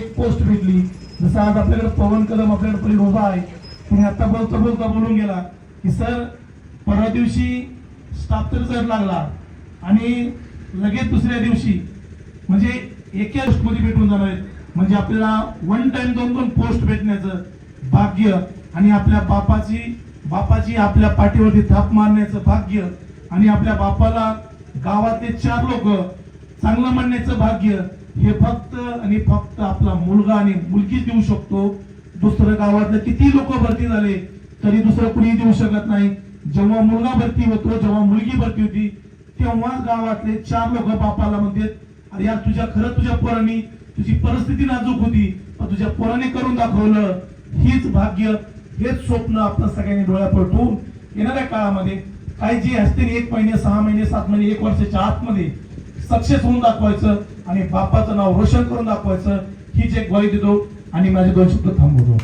एक पोस्ट भेटली जसं आज आपल्याकडे पवन कदम आपल्याकडे पहिले उभा आहे तुम्ही आता बोलता बोलता बोलून गेला की सर परवा दिवशी स्टाफ तर जर लागला आणि लगेच दुसऱ्या दिवशी म्हणजे एका मध्ये भेटून जाणार आहेत. म्हणजे आपल्याला वन टाइम दोन दोन पोस्ट भेटण्याचं भाग्य आणि आपल्या बापाची बापाची आपल्या पाठीवरती थाप मारण्याचं भाग्य आणि आपल्या बापाला गावातले चार लोक चांगलं म्हणण्याचं भाग्य हे फक्त आणि फक्त आपला मुलगा आणि मुलगीच देऊ शकतो. दुसरं गावातलं किती लोक भरती झाले तरी दुसरं कुणी देऊ शकत नाही. जेव्हा मुलगा भरती होतो जेव्हा मुलगी भरती होती तेव्हा गावातले चार लोक बापाला म्हणतात अरे यार तुझ्या खरं तुझ्या पोरांनी तुझी परिस्थिती नाजूक होती पण तुझ्या पोराने करून दाखवलं. हीच भाग्य हेच स्वप्न आपण सगळ्यांनी डोळ्या ठेवून येणाऱ्या काळामध्ये. काही जी असते एक महिने सहा महिने सात महिने एक वर्षाच्या आतमध्ये सक्सेस होऊन दाखवायचं आणि बापाचं नाव रोशन करून दाखवायचं. ही जे ग्वाही देतो आणि माझे दोन शब्द थांबवतो.